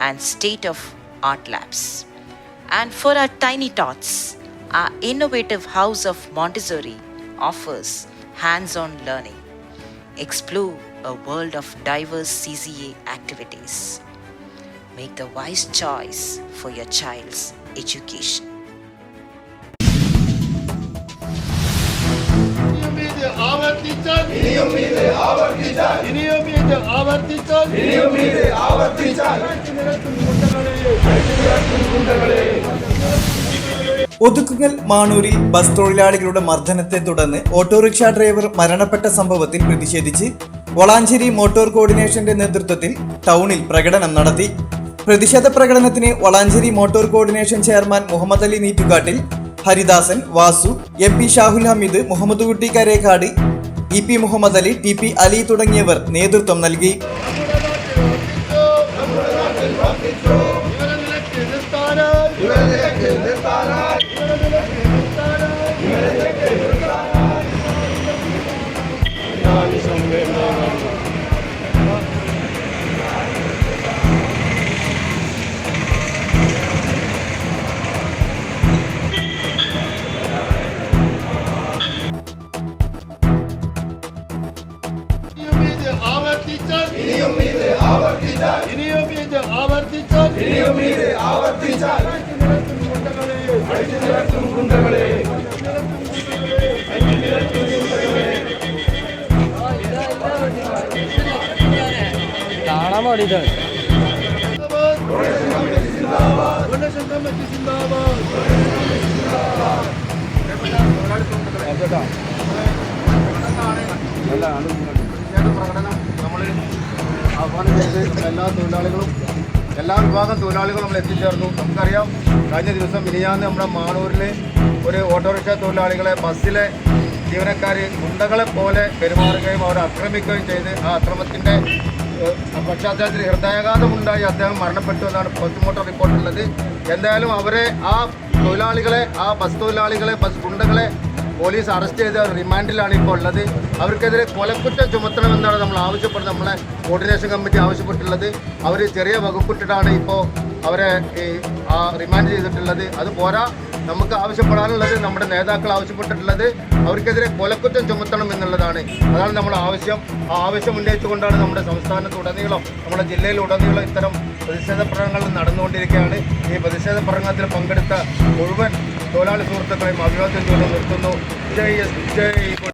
and state of art labs. And for our tiny tots, our innovative house of Montessori offers hands on learning. Explore a world of diverse CCA activities. Make the wise choice for your child's education. ആവർത്തിച്ചാൽ. ഇനിയും ഇത് ആവർത്തിച്ചാൽ. ഇനിയും ഇത് ആവർത്തിച്ചാൽ. Othukkungal മാണൂരിൽ bus തൊഴിലാളികളുടെ മർദ്ദനത്തെ തുടർന്ന് autorickshaw driver മരണപ്പെട്ട സംഭവത്തിൽ പ്രതിഷേധിച്ച് Valanchery motor കോർഡിനേഷന്റെ നേതൃത്വത്തിൽ ടൗണിൽ പ്രകടനം നടത്തി. പ്രതിഷേധ പ്രകടനത്തിന് Valanchery motor coordination chairman Muhammad Ali Neettukattil Haridasan Vasu M P Shahul Hameed Muhammad Kutty Karekkad E P Muhammad Ali T P Ali തുടങ്ങിയവർ നേതൃത്വം നൽകി. ആവർത്തിച്ചാൽ ഇനിയും ഇത് ആവർത്തിച്ചാൽ ഇനിയും ഇത് ആവർത്തിച്ചാൽ ഇനിയും ഇത് ആവർത്തിച്ചാൽ അടിച്ചു നിരത്തും ഗുണ്ടകളെ കാണാൻ വേണ്ടിയിട്ടാണ് പ്രകടനം നമ്മൾ ആഹ്വാനം ചെയ്ത് എല്ലാ തൊഴിലാളികളും എല്ലാ വിഭാഗം തൊഴിലാളികളും നമ്മൾ എത്തിച്ചേർന്നു. നമുക്കറിയാം കഴിഞ്ഞ ദിവസം മിനിയാന്ന് നമ്മുടെ മാണൂരിലെ ഒരു ഓട്ടോറിക്ഷ തൊഴിലാളികളെ ബസ്സിലെ ജീവനക്കാർ ഗുണ്ടകളെ പോലെ പെരുമാറുകയും അവരെ ആക്രമിക്കുകയും ചെയ്ത് ആ അക്രമത്തിന്റെ പശ്ചാത്തലത്തിൽ ഹൃദയാഘാതമുണ്ടായി അദ്ദേഹം മരണപ്പെട്ടു എന്നാണ് പോസ്റ്റ്മോർട്ടം റിപ്പോർട്ടുള്ളത് എന്തായാലും അവരെ ആ തൊഴിലാളികളെ ആ ബസ് തൊഴിലാളികളെ ബസ് ഗുണ്ടകളെ പോലീസ് അറസ്റ്റ് ചെയ്ത് റിമാൻഡിലാണ് ഇപ്പോൾ ഉള്ളത്. അവർക്കെതിരെ കൊലക്കുറ്റം ചുമത്തണമെന്നാണ് നമ്മൾ ആവശ്യപ്പെടുന്നത്. നമ്മളെ കോർഡിനേഷൻ കമ്മിറ്റി ആവശ്യപ്പെട്ടിട്ടുള്ളത്. അവർ ചെറിയ വകുപ്പിട്ടിട്ടാണ് ഇപ്പോൾ അവരെ റിമാൻഡ് ചെയ്തിട്ടുള്ളത്. അത് പോരാ. നമുക്ക് ആവശ്യപ്പെടാനുള്ളത് നമ്മുടെ നേതാക്കൾ ആവശ്യപ്പെട്ടിട്ടുള്ളത്. അവർക്കെതിരെ കൊലക്കുറ്റം ചുമത്തണം എന്നുള്ളതാണ്. അതാണ് നമ്മുടെ ആവശ്യം. ആ ആവശ്യം ഉന്നയിച്ചുകൊണ്ടാണ് നമ്മുടെ സംസ്ഥാനത്തുടനീളം നമ്മുടെ ജില്ലയിലുടനീളം ഇത്തരം പ്രതിഷേധ പ്രകടനങ്ങൾ നടന്നുകൊണ്ടിരിക്കുകയാണ്. ഈ പ്രതിഷേധ പ്രകടനത്തിൽ പങ്കെടുത്ത മുഴുവൻ തൊഴിലാളി സുഹൃത്തുക്കളെയും അഭിവാദ്യം ചൊല്ലി നിർത്തുന്നു. ജയ് ജയ്